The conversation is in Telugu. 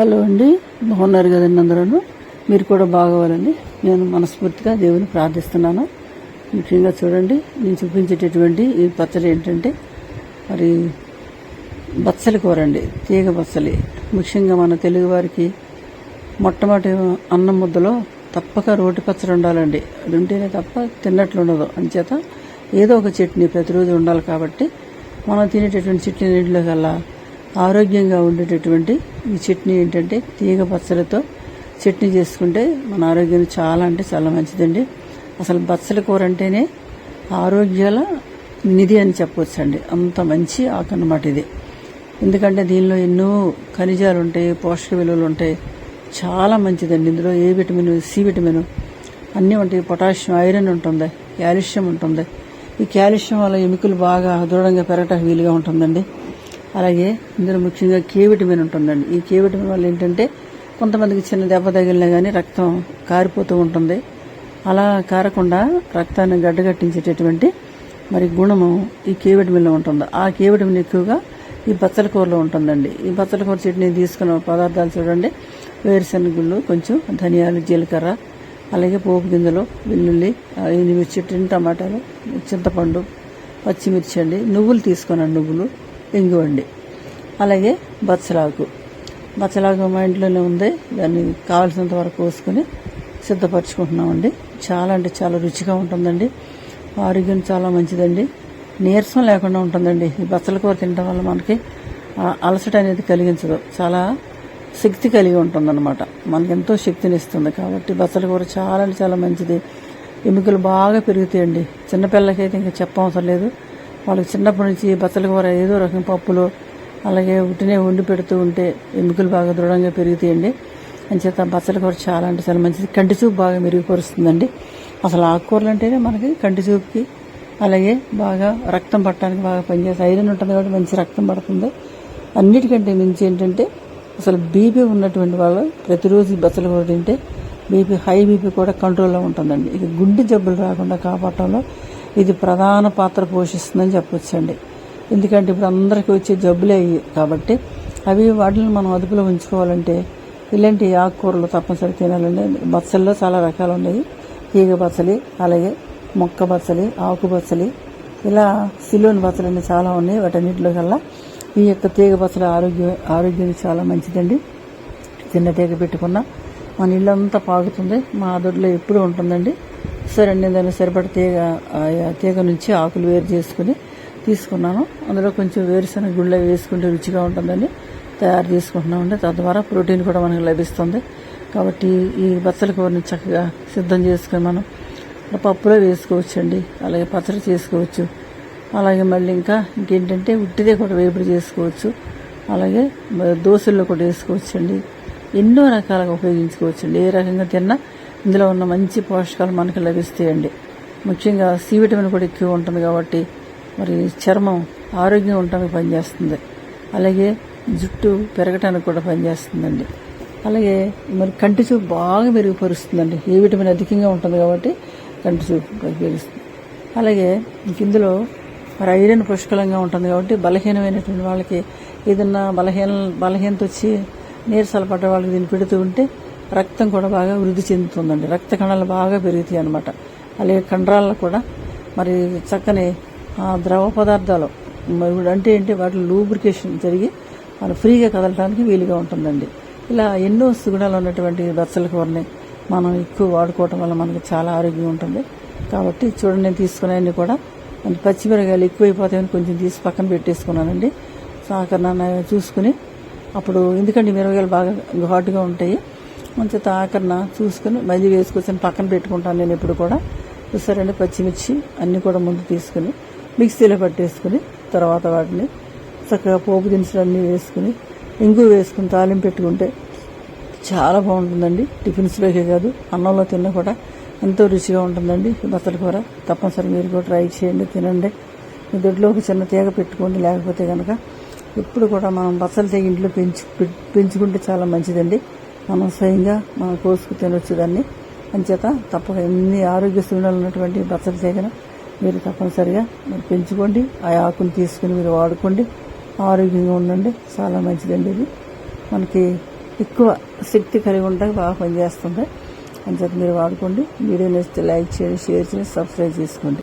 హలో అండి. బాగున్నారు కదండి అందరూ. మీరు కూడా బాగోవాలని నేను మనస్ఫూర్తిగా దేవుని ప్రార్థిస్తున్నాను. ముఖ్యంగా చూడండి నేను చూపించేటటువంటి ఈ పచ్చడి ఏంటంటే మరి బచ్చలి కూర అండి. తీగ బచ్చలి. ముఖ్యంగా మన తెలుగు వారికి మొట్టమొదటి అన్నం ముద్దలో తప్పక రోటి పచ్చడి ఉండాలండి. అది ఉంటేనే తప్ప తిన్నట్లు ఉండదు. అంచేత ఏదో ఒక చట్నీ ప్రతిరోజు ఉండాలి కాబట్టి మనం తినేటటువంటి చట్నీ నీటిలో కల్లా ఆరోగ్యంగా ఉండేటటువంటి ఈ చట్నీ ఏంటంటే తీగ పచ్చలతో చట్నీ చేసుకుంటే మన ఆరోగ్యం చాలా అంటే చాలా మంచిదండి. అసలు బచ్చల కూర అంటేనే ఆరోగ్యాల నిధి అని చెప్పవచ్చండి అంత మంచి ఆకు అనమాట ఇది. ఎందుకంటే దీనిలో ఎన్నో ఖనిజాలు ఉంటాయి పోషక విలువలు ఉంటాయి. చాలా మంచిదండి. ఇందులో ఏ విటమిన్ సి విటమిన్ అన్నీ ఉంటాయి. పొటాషియం ఐరన్ ఉంటుంది కాల్షియం ఉంటుంది. ఈ కాల్షియం వల్ల ఎముకలు బాగా దృఢంగా పెరగటానికి వీలుగా ఉంటుందండి. అలాగే ఇందులో ముఖ్యంగా కే విటమిన్ ఉంటుందండి. ఈ కే విటమిన్ వల్ల ఏంటంటే కొంతమందికి చిన్న దెబ్బ తగిలినా కానీ రక్తం కారిపోతూ ఉంటుంది. అలా కారకుండా రక్తాన్ని గడ్డగట్టించేటటువంటి మరి గుణము ఈ కే విటమిన్లో ఉంటుంది. ఆ కే విటమిన్ ఎక్కువగా ఈ బచ్చల కూరలో ఉంటుందండి. ఈ బచ్చల కూర చట్నీ తీసుకున్న పదార్థాలు చూడండి. వేరుశనగుళ్ళు కొంచెం ధనియాలు జీలకర్ర అలాగే పోపు గింజలు వెల్లుల్లి ఎనిమిది ఎండుమిర్చి చెట్టు టమాటాలు చింతపండు పచ్చిమిర్చి అండి. నువ్వులు తీసుకున్నాను నువ్వులు. ఇంగువండి అలాగే బచ్చలాకు. బచ్చలాకు మా ఇంట్లోనే ఉంది. దాన్ని కావాల్సినంత వరకు కోసుకొని సిద్ధపరచుకుంటున్నామండి. చాలా అంటే చాలా రుచిగా ఉంటుందండి. ఆరోగ్యం చాలా మంచిదండి. నీరసం లేకుండా ఉంటుందండి. ఈ బచ్చల కూర తినడం వల్ల మనకి అలసట అనేది కలిగించదు. చాలా శక్తి కలిగి ఉంటుందన్నమాట. మనకి ఎంతో శక్తిని ఇస్తుంది కాబట్టి బచ్చల కూర చాలా అంటే చాలా మంచిది. ఎముకలు బాగా పెరుగుతాయండి. చిన్నపిల్లలకైతే ఇంకా చెప్పవసరం లేదు. వాళ్ళకి చిన్నప్పటి నుంచి బచ్చల కూర ఏదో రకం పప్పులు అలాగే ఉట్టినే వండి పెడుతూ ఉంటే ఎముకలు బాగా దృఢంగా పెరుగుతాయండి. అంచేత బచ్చల కూర చాలా అంటే చాలా మంచిది. కంటి చూపు బాగా మెరుగుపరుస్తుందండి. అసలు ఆకుకూరలు అంటేనే మనకి కంటి చూపుకి అలాగే బాగా రక్తం పట్టడానికి బాగా పనిచేస్తుంది ఐరన్ ఉంటుంది కాబట్టి మంచి రక్తం పడుతుంది. అన్నిటికంటే మించి ఏంటంటే అసలు బీపీ ఉన్నటువంటి వాళ్ళు ప్రతిరోజు ఈ బచ్చల కూర తింటే బీపీ హై బీపీ కూడా కంట్రోల్లో ఉంటుందండి. ఇది గుండె జబ్బులు రాకుండా కాపాడటంలో ఇది ప్రధాన పాత్ర పోషిస్తుందని చెప్పొచ్చండి. ఎందుకంటే ఇప్పుడు అందరికీ వచ్చే జబ్బులే అయ్యి కాబట్టి అవి వాటిని మనం అదుపులో ఉంచుకోవాలంటే ఇలాంటి ఆకుకూరలు తప్పనిసరి తినాలండి. బచ్చల్లో చాలా రకాలు ఉన్నాయి. తీగ బచ్చలి అలాగే మొక్క బచ్చలి ఆకు బచ్చలి ఇలా సిలోని బచ్చలు అన్ని చాలా ఉన్నాయి. వాటన్నిటిలో కల్లా ఈ యొక్క తీగ బచ్చలు ఆరోగ్య ఆరోగ్యానికి చాలా మంచిదండి. చిన్న తీగ పెట్టుకున్న మన ఇల్లంతా పాగుతుంది. మా దొడ్లో ఎప్పుడూ ఉంటుందండి. సరే నేను దాన్ని సరిపడ తీగ ఆ తీగ నుంచి ఆకులు వేరు చేసుకుని తీసుకున్నాను. అందులో కొంచెం వేరుశనగ గుళ్ళ వేసుకుంటే రుచిగా ఉంటుందని తయారు చేసుకుంటున్నామండి. తద్వారా ప్రోటీన్ కూడా మనకు లభిస్తుంది. కాబట్టి ఈ బచ్చల కూరని చక్కగా సిద్ధం చేసుకుని మనం పప్పులో వేసుకోవచ్చండి. అలాగే పచ్చడి చేసుకోవచ్చు. అలాగే మళ్ళీ ఇంకా ఇంకేంటంటే ఉట్టిదే కూడా వేపుడు చేసుకోవచ్చు. అలాగే దోశల్లో కూడా వేసుకోవచ్చండి. ఎన్నో రకాలుగా ఉపయోగించుకోవచ్చండి. ఏ రకంగా తిన్నా ఇందులో ఉన్న మంచి పోషకాలు మనకు లభిస్తాయండి. ముఖ్యంగా సి విటమిన్ కూడా ఎక్కువ ఉంటుంది కాబట్టి మరి చర్మం ఆరోగ్యం ఉండటానికి పనిచేస్తుంది. అలాగే జుట్టు పెరగటానికి కూడా పనిచేస్తుందండి. అలాగే మరి కంటి చూపు బాగా మెరుగుపరుస్తుందండి. ఏ విటమిన్ అధికంగా ఉంటుంది కాబట్టి కంటి చూపు పెరుగుతుంది అలాగే ఇంక ఇందులో మరి ఐరన్ పుష్కలంగా ఉంటుంది కాబట్టి బలహీనమైనటువంటి వాళ్ళకి ఏదన్నా బలహీన బలహీనత వచ్చి నీరసాలు పడ్డ వాళ్ళకి దీన్ని పెడుతూ ఉంటే రక్తం కూడా బాగా వృద్ధి చెందుతుందండి. రక్త కణాలు బాగా పెరుగుతాయి అన్నమాట. అలాగే కండరాల్లో కూడా మరి చక్కని ఆ ద్రవ పదార్థాలు మరి అంటే ఏంటి వాటిలో లూబ్రికేషన్ జరిగి మనం ఫ్రీగా కదలడానికి వీలుగా ఉంటుందండి. ఇలా ఎన్నో సుగుణాలు ఉన్నటువంటి బచ్చల కూరని మనం ఎక్కువ వాడుకోవటం వల్ల మనకి చాలా ఆరోగ్యం ఉంటుంది. కాబట్టి చూడండి నేను తీసుకునేవన్నీ కూడా పచ్చిమిరకాయలు ఎక్కువైపోతాయని కొంచెం తీసి పక్కన పెట్టేసుకున్నానండి. సాకరణ చూసుకుని అప్పుడు ఎందుకంటే మిరపకాయలు బాగా ఘాటుగా ఉంటాయి? కొంచెం తాకన్న చూసుకుని మళ్ళీ వేసుకొచ్చి పక్కన పెట్టుకుంటాను నేను ఎప్పుడు కూడా. చూసారండి పచ్చిమిర్చి అన్నీ కూడా ముందు తీసుకుని మిక్సీలో పట్టేసుకుని తర్వాత వాటిని చక్కగా పోపు దినుసులు అన్నీ వేసుకుని ఇంగు వేసుకుని తాలింపు పెట్టుకుంటే చాలా బాగుంటుందండి. టిఫిన్స్లోకే కాదు అన్నంలో తిన్నా కూడా ఎంతో రుచిగా ఉంటుందండి. బత్తల కూర తప్పనిసరి మీరు కూడా ట్రై చేయండి తినండి. మీ దొడ్లో ఒక చిన్న తీగ పెట్టుకోండి లేకపోతే కనుక ఎప్పుడు కూడా మనం బసలు తీగ ఇంట్లో పెంచు పెంచుకుంటే చాలా మంచిదండి. మనం స్వయంగా మనం కోసుకు తినొచ్చు దాన్ని అంచేత తప్పక ఎన్ని ఆరోగ్య సూచనలు ఉన్నటువంటి బచ్చల తీగను మీరు తప్పనిసరిగా మీరు పెంచుకోండి. ఆ ఆకును తీసుకుని మీరు వాడుకోండి. ఆరోగ్యంగా ఉండండి. చాలా మంచిదండి ఇది. మనకి ఎక్కువ శక్తి కలిగి ఉంటాయి బాగా పనిచేస్తుంది. అని చెప్పి మీరు వాడుకోండి. వీడియో నచ్చితే లైక్ చేయండి షేర్ చేయండి సబ్స్క్రైబ్ చేసుకోండి.